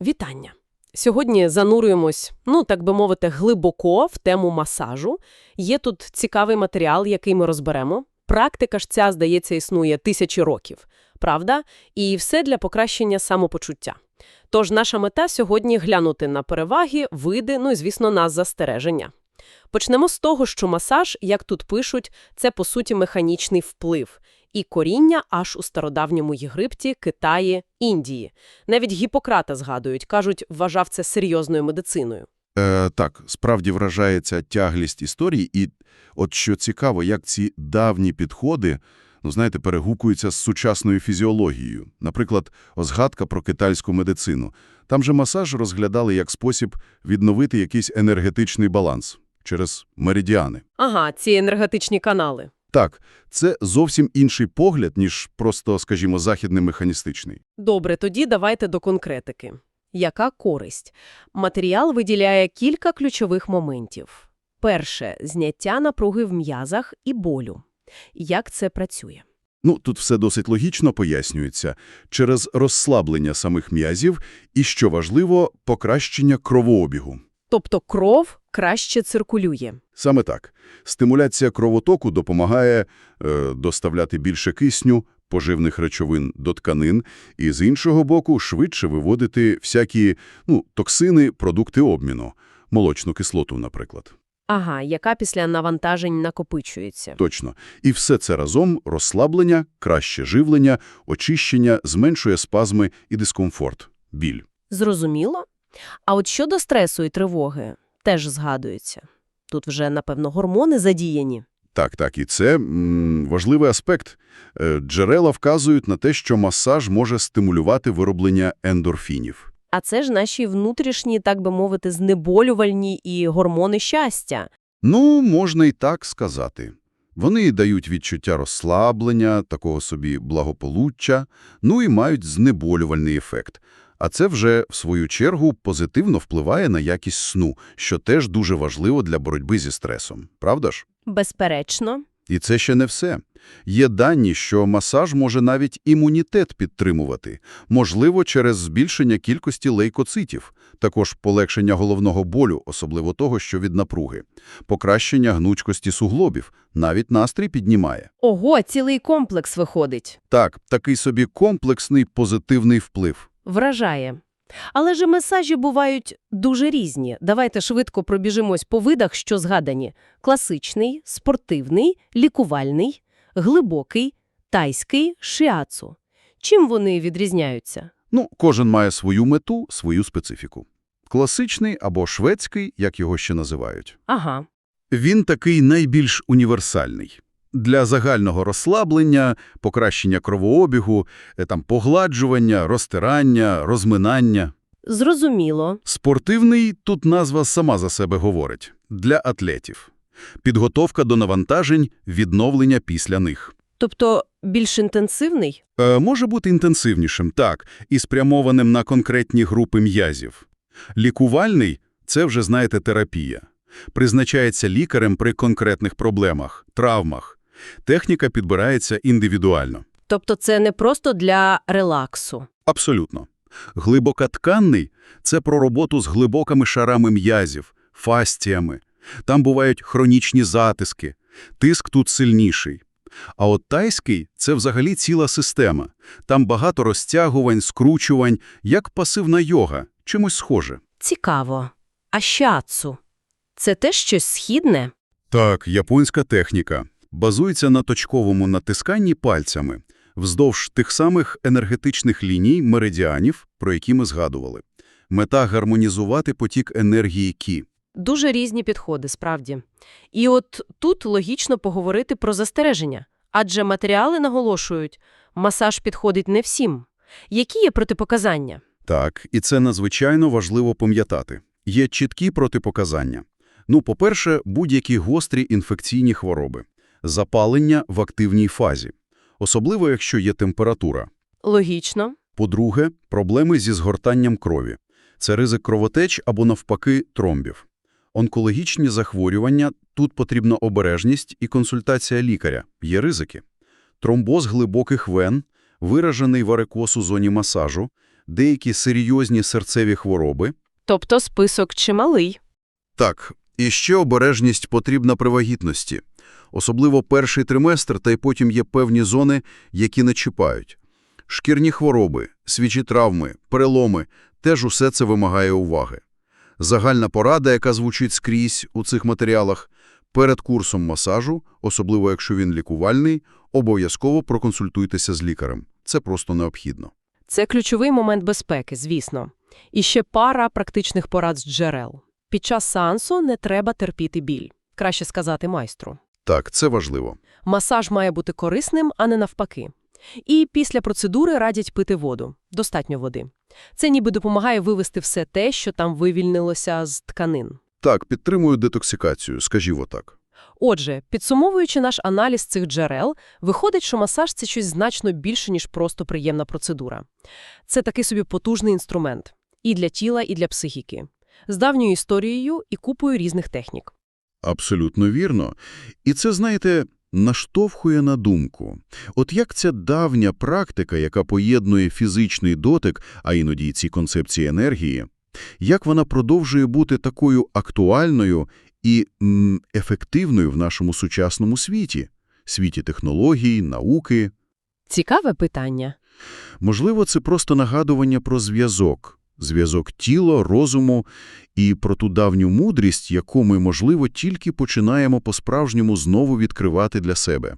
Вітання! Сьогодні занурюємось, ну, так би мовити, глибоко в тему масажу. Є тут цікавий матеріал, який ми розберемо. Практика ж ця, здається, існує тисячі років, правда? І все для покращення самопочуття. Тож наша мета сьогодні глянути на переваги, види, ну і, звісно, на застереження. Почнемо з того, що масаж, як тут пишуть, це, по суті, механічний вплив. І коріння аж у стародавньому Єгипті, Китаї, Індії. Навіть Гіппократа згадують, кажуть, вважав це серйозною медициною. Е, так, справді вражає ця тяглість історії, і от що цікаво, як ці давні підходи, ну знаєте, перегукуються з сучасною фізіологією. Наприклад, згадка про китайську медицину. Там же масаж розглядали як спосіб відновити якийсь енергетичний баланс через меридіани. Ага, ці енергетичні канали. Так, це зовсім інший погляд, ніж просто, скажімо, західний механістичний. Добре, тоді давайте до конкретики. Яка користь? Матеріал виділяє кілька ключових моментів. Перше – зняття напруги в м'язах і болю. Як це працює? Ну, тут все досить логічно пояснюється. Через розслаблення самих м'язів і, що важливо, покращення кровообігу. Тобто кров краще циркулює. Саме так. Стимуляція кровотоку допомагає е, доставляти більше кисню, поживних речовин до тканин, і з іншого боку швидше виводити всякі ну, токсини, продукти обміну, молочну кислоту, наприклад. Ага, яка після навантажень накопичується. Точно. І все це разом – розслаблення, краще живлення, очищення, зменшує спазми і дискомфорт, біль. Зрозуміло? А от щодо стресу і тривоги, теж згадується. Тут вже, напевно, гормони задіяні. Так, так, і це м, важливий аспект. Е, Джерела вказують на те, що масаж може стимулювати вироблення ендорфінів. А це ж наші внутрішні, так би мовити, знеболювальні і гормони щастя. Ну, можна і так сказати. Вони дають відчуття розслаблення, такого собі благополуччя, ну і мають знеболювальний ефект. А це вже, в свою чергу, позитивно впливає на якість сну, що теж дуже важливо для боротьби зі стресом. Правда ж? Безперечно. І це ще не все. Є дані, що масаж може навіть імунітет підтримувати, можливо, через збільшення кількості лейкоцитів, також полегшення головного болю, особливо того, що від напруги, покращення гнучкості суглобів, навіть настрій піднімає. Ого, цілий комплекс виходить. Так, такий собі комплексний позитивний вплив. Вражає. Але ж масажі бувають дуже різні. Давайте швидко пробіжимось по видах, що згадані. Класичний, спортивний, лікувальний, глибокий, тайський, шиацу. Чим вони відрізняються? Ну, кожен має свою мету, свою специфіку. Класичний або шведський, як його ще називають. Ага. Він такий найбільш універсальний. Для загального розслаблення, покращення кровообігу, е, там, погладжування, розтирання, розминання. Зрозуміло. Спортивний – тут назва сама за себе говорить. Для атлетів. Підготовка до навантажень, відновлення після них. Тобто більш інтенсивний? Е, може бути інтенсивнішим, так, і спрямованим на конкретні групи м'язів. Лікувальний – це вже, знаєте, терапія. Призначається лікарем при конкретних проблемах, травмах. Техніка підбирається індивідуально. Тобто це не просто для релаксу. Абсолютно. Глибокотканний – це про роботу з глибокими шарами м'язів, фастіями. Там бувають хронічні затиски. Тиск тут сильніший. А от тайський – це взагалі ціла система. Там багато розтягувань, скручувань, як пасивна йога, чимось схоже. Цікаво. А щацу? Це теж щось східне? Так, японська техніка. Базується на точковому натисканні пальцями вздовж тих самих енергетичних ліній меридіанів, про які ми згадували. Мета – гармонізувати потік енергії Кі. Дуже різні підходи, справді. І от тут логічно поговорити про застереження. Адже матеріали наголошують, масаж підходить не всім. Які є протипоказання? Так, і це надзвичайно важливо пам'ятати. Є чіткі протипоказання. Ну, по-перше, будь-які гострі інфекційні хвороби. Запалення в активній фазі. Особливо, якщо є температура. Логічно. По-друге, проблеми зі згортанням крові. Це ризик кровотеч або, навпаки, тромбів. Онкологічні захворювання – тут потрібна обережність і консультація лікаря. Є ризики. Тромбоз глибоких вен, виражений варикоз у зоні масажу, деякі серйозні серцеві хвороби. Тобто список чималий. Так, і ще обережність потрібна при вагітності. Особливо перший триместр, та й потім є певні зони, які не чіпають. Шкірні хвороби, свіжі травми, переломи – теж усе це вимагає уваги. Загальна порада, яка звучить скрізь у цих матеріалах – перед курсом масажу, особливо якщо він лікувальний, обов'язково проконсультуйтеся з лікарем. Це просто необхідно. Це ключовий момент безпеки, звісно. І ще пара практичних порад з джерел. Під час сеансу не треба терпіти біль. Краще сказати майстру. Так, це важливо. Масаж має бути корисним, а не навпаки. І після процедури радять пити воду. Достатньо води. Це ніби допомагає вивести все те, що там вивільнилося з тканин. Так, підтримую детоксикацію, скажімо так. Отже, підсумовуючи наш аналіз цих джерел, виходить, що масаж – це щось значно більше, ніж просто приємна процедура. Це такий собі потужний інструмент. І для тіла, і для психіки. З давньою історією і купою різних технік. Абсолютно вірно. І це, знаєте, наштовхує на думку. От як ця давня практика, яка поєднує фізичний дотик, а іноді й ці концепції енергії, як вона продовжує бути такою актуальною і м, ефективною в нашому сучасному світі, світі технологій, науки. Цікаве питання. Можливо, це просто нагадування про зв'язок. Зв'язок тіла, розуму і про ту давню мудрість, яку ми, можливо, тільки починаємо по-справжньому знову відкривати для себе.